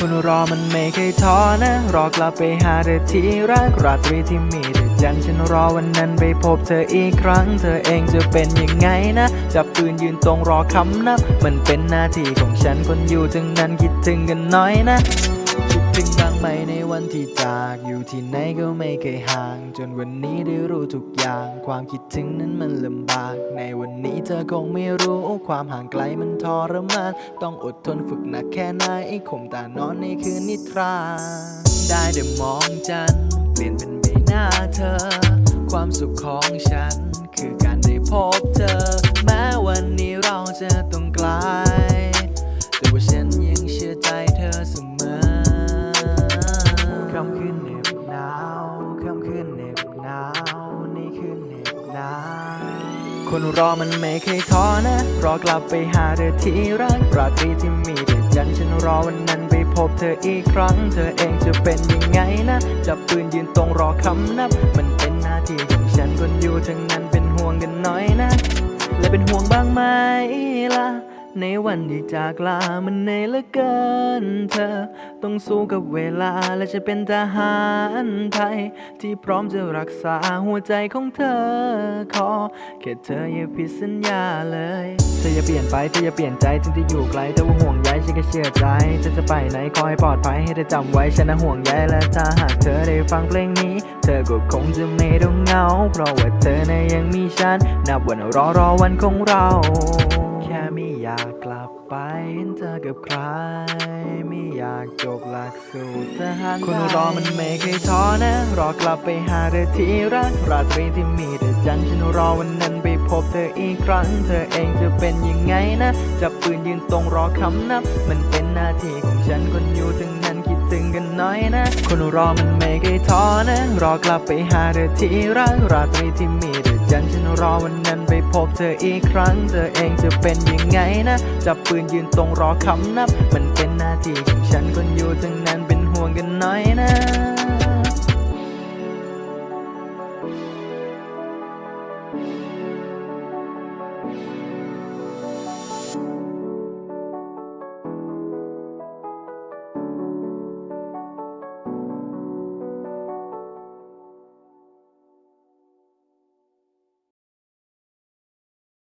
คนรอมันไม่เคยท้อนะ รอกลับไปหาเธอที่รักราตรีที่มีแต่จันฉันรอวันนั้นไปพบเธออีกครั้ง เธอเองจะเป็นยังไงนะจับปืนยืนตรงรอคำนับ มันเป็นหน้าที่ของฉันคนอยู่ถึงนั้นคิดถึงกันน้อยนะคิดถึงบ้างไหมในวันที่จากอยู่ที่ไหนก็ไม่เคยห่าง จนวันนี้ได้รู้ทุกอย่าง ความคิดถึงนั้นมันลำบากในวัน เธอคงไม่รู้ความห่างไกลมันทรมาน ต้องอดทนฝึกหนักแค่ไหนข่มตานอนในคืนนิทรา ได้แต่มองจันเปลี่ยนเป็นใบหน้าเธอ ความสุขของฉัน คือการได้พบเธอ แม้วันนี้เราจะต้องไกล แต่ว่าฉันยังเชื่อใจเธอเสมอค่ำคืนเหน็บหนาวค่ำคืนเหน็บหนาวนี่คือเหน็บหนาว คนรอมันไม่เคยท้อนะ รอกลับไปหาเธอที่รักราตรีที่มีแต่จันฉันรอวันนั้นไปพบเธออีกครั้ง เธอเองจะเป็นยังไงนะจับปืนยืนตรงรอคำนับ มันเป็นหน้าที่ของฉันคนอยู่ทั้งนั้นเป็นห่วงกันน้อยนะ และเป็นห่วงบ้างไหมล่ะ ในวันที่จากลามันเหนื่อยเหลือเกินเธอ ต้องสู้กับเวลาและจะเป็นทหารไทย ที่พร้อมจะรักษาหัวใจของเธอ ขอแค่เธออย่าผิดสัญญาเลยเธออย่าเปลี่ยนไปเธออย่าเปลี่ยนใจถึงจะอยู่ไกลแต่ว่าห่วงใยฉันก็เชื่อใจเธอจะไปไหนขอให้ปลอดภัยให้เธอจำไว้ฉันนะห่วงใยและถ้าหากเธอได้ฟังเพลงนี้ เธอก็คงจะไม่ต้องเหงา เพราะว่าเธอนะยังมีฉันนับวันรอรอวันของเรา อยากกลับไปเห็นเธอกับใคร ไม่อยากจบหลักสูตรทหารคนรอมันไม่เคยท้อนะ รอกลับไปหาเธอที่รักราตรีที่มีแต่จันทร์ฉันรอวันนั้นไปพบเธออีกครั้ง เธอเองจะเป็นยังไงนะจับปืนยืนตรงรอคำนับ มันเป็นหน้าที่ของฉันคนอยู่ถึงนั้นคิดถึงกัน อยนะ คนรอมันไม่เคยท้อนะ รอกลับไปหาเธอที่รักราตรีที่มีเธอยันฉันรอวันนั้นไปพบเธออีกครั้ง เธอเองจะเป็นยังไงนะ จับปืนยืนตรงรอคำนับ มันเป็นหน้าที่ของฉันคนอยู่ทั้งนั้นเป็นห่วงกันน้อยนะ